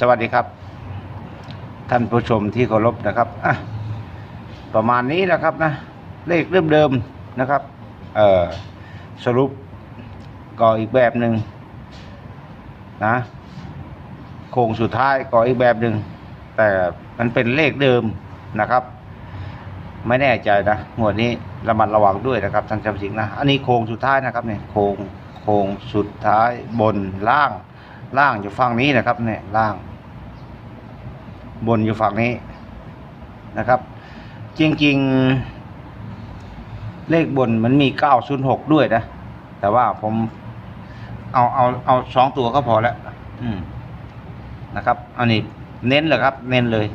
สวัสดีครับ ท่านผู้ชมที่เคารพนะครับอะประมาณนี้นะครับนะ เลขเริ่มเดิมนะครับเอ่อสรุปก็อีกแบบหนึ่งนะโครงสุดท้ายก็อีกแบบหนึ่งแต่มันเป็นเลขเดิมนะครับ ไม่แน่ใจนะงวดนี้ระมัดระวังด้วยนะครับท่านจำสิงนะ อันนี้โครงสุดท้ายนะครับเนี่ยโครงโครงสุดท้ายบนล่าง ล่างอยู่ฝั่งนี้นะครับเนี่ยล่าง บนอยู่ฝั่งนี้นะครับ จริง ๆ เลขบนมันมี906ด้วยนะ แต่ว่าผมเอาเอาเอาสองตัวก็พอแล้วอืมนะครับ อันนี้เน้นเลยครับ เน้นเลย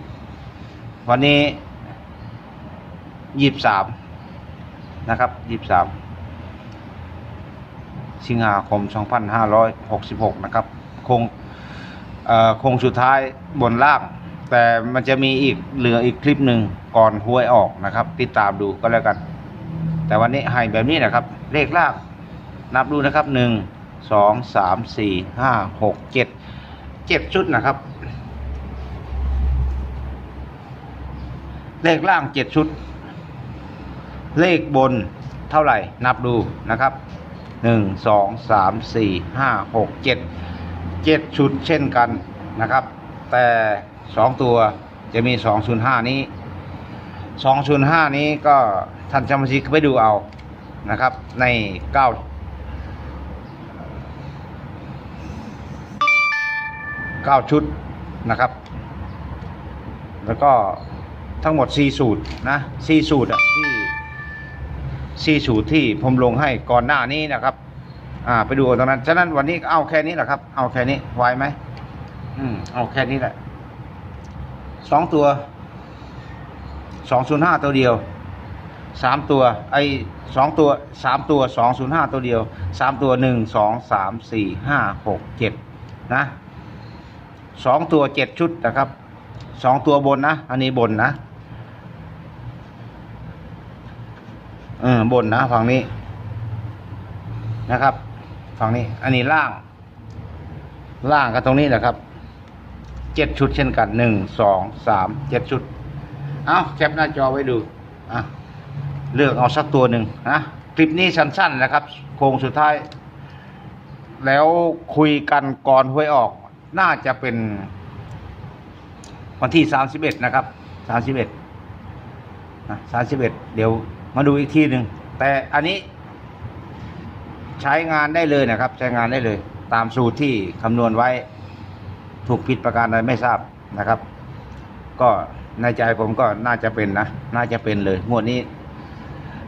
วันนี้ยี่สามนะครับยี่สามสิงหาคม 2566 นะครับ คงเอ่อคงสุดท้ายบนล่าง แต่มันจะมีอีกเหลืออีกคลิปหนึ่งก่อนหวยออกนะครับ ติดตามดูก็แล้วกัน แต่วันนี้ให้แบบนี้นะครับ เลขล่าง นับดูนะครับหนึ่งสองสามสี่ห้าหกเจ็ดเจ็ดชุดนะครับ เลขล่างเจ็ดชุด เลขบนเท่าไหร่ นับดูนะครับหนึ่งสองสามสี่ห้าหกเจ็ด เจ็ดชุดเช่นกันนะครับ แต่สองตัวจะมีสองศูนย์ห้านี้สองศูนย์ห้านี้ก็ท่านจำชิกไปดูเอานะครับ ในเก้าเก้าชุดนะครับ แล้วก็ทั้งหมด 4 สูตรนะ4สูตรที่4สูตรที่ผมลงให้ก่อนหน้านี้นะครับ อ่า ไปดูตรงนั้น ฉะนั้นวันนี้เอาแค่นี้แหละครับ เอาแค่นี้ไหวไหมอืม เอาแค่นี้แหละสองตัวสองศูนย์ห้าตัวเดียวสามตัว ไอ้สองตัวสามตัวสองศูนย์ห้าตัวเดียวสามตัวหนึ่งสองสามสี่ห้าหกเจ็ดนะสองตัวเจ็ดชุดนะครับสองตัวบนนะ อันนี้บนนะเออบนนะฝั่งนี้นะครับ ฝั่งนี้ อันนี้ล่าง ล่างก็ตรงนี้แหละครับ เจ็ดชุดเช่นกันหนึ่งสองสามเจ็ดชุด เอาแคปหน้าจอไว้ดูอะเลือกเอาสักตัวหนึ่งนะคลิปนี้สั้นๆนะครับ โค้งสุดท้าย แล้วคุยกันก่อนหวยออก น่าจะเป็น วันที่สามสิบเอ็ดนะครับสามสิบเอ็ดสามสิบเอ็ดเดี๋ยวมาดูอีกทีหนึ่งแต่อันนี้ ใช้งานได้เลยนะครับ ใช้งานได้เลย ตามสูตรที่คำนวณไว้ ถูกผิดประการใดไม่ทราบนะครับ ก็ในใจผมก็น่าจะเป็นนะ น่าจะเป็นเลยงวดนี้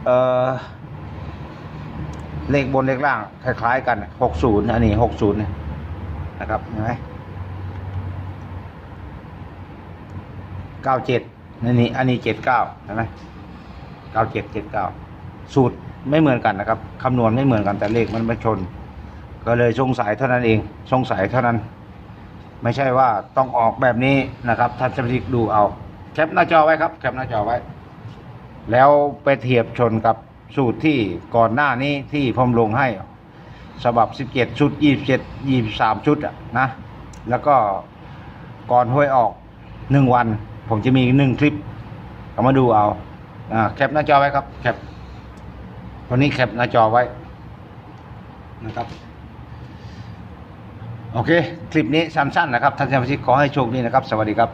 เออเลขบนเลขล่าง คล้าย ๆ กันหกศูนย์อันนี้หกศูนย์นะครับเห็นไหมเก้าเจ็ดอันนี้อันนี้เจ็ดเก้าเห็นไหมเก้าเจ็ดเจ็ดเก้าสูตร ไม่เหมือนกันนะครับคำนวณไม่เหมือนกันแต่เลขมันมาชน ก็เลยสงสัยเท่านั้นเองสงสัยเท่านั้น ไม่ใช่ว่าต้องออกแบบนี้นะครับท่านสมาชิกดูเอาแคปหน้าจอไว้ครับแคปหน้าจอไว้ แล้วไปเทียบชนกับสูตรที่ก่อนหน้านี้ที่ผมลงให้ฉบับ 17 ชุด 27 23 ชุดอะนะ แล้วก็ก่อนห้วยออก 1 วัน ผมจะมีหนึ่งคลิปก็มาดูเอาอ่าแคปหน้าจอไว้ครับแคป วันนี้แคปหน้าจอไว้นะครับ โอเค คลิปนี้สั้นๆนะครับท่านสมาชิกขอให้โชคดีนะครับ สวัสดีครับ